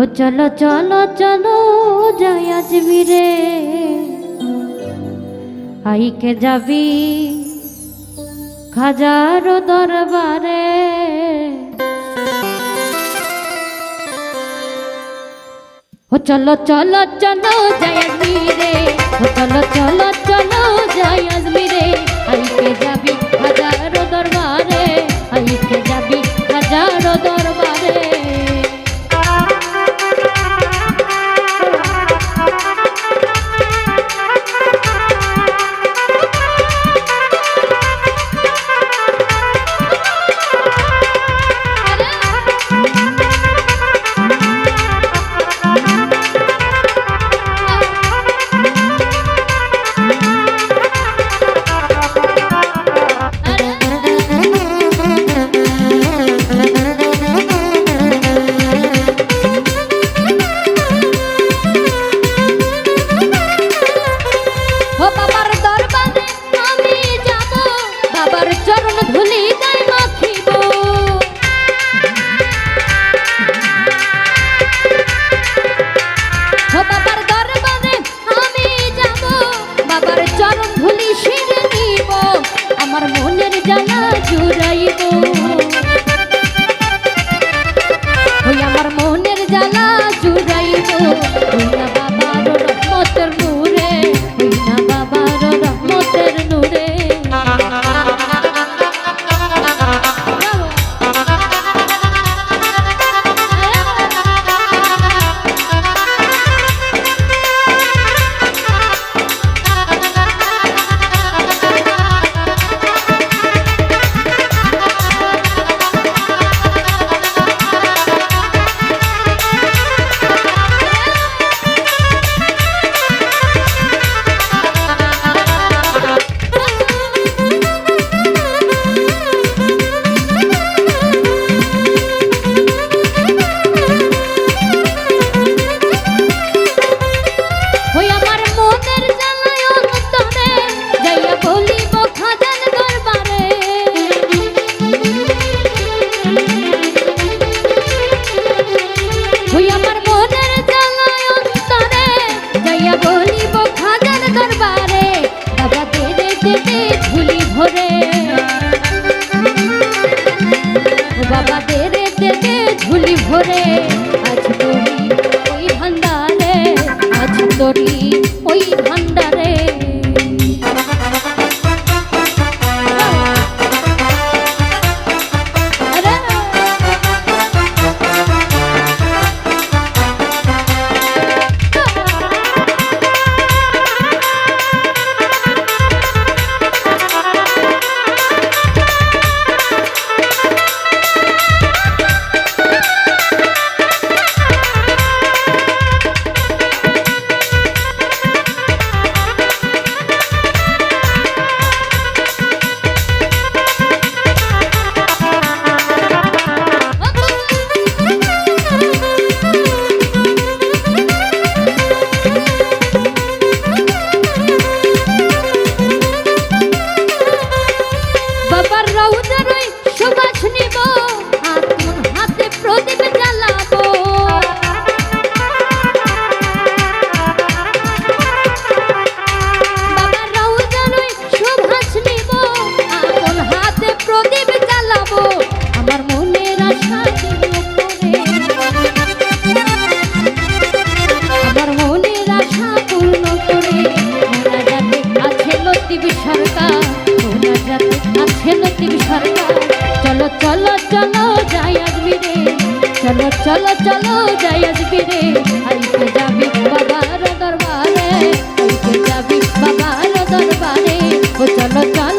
ও চলো চলো চলো, যাই আজমিরে আইকে যাবি খাজার দরবারে। ও চলো চলো চলো, যাই আজমিরে ও চলো চলো চলো, যাই ভুলি রে চলো চলো যাই আসবি রে আজকে যাবি বাবার দরবারে আজকে যাবি বাবার দরবারে। ও চলো চলো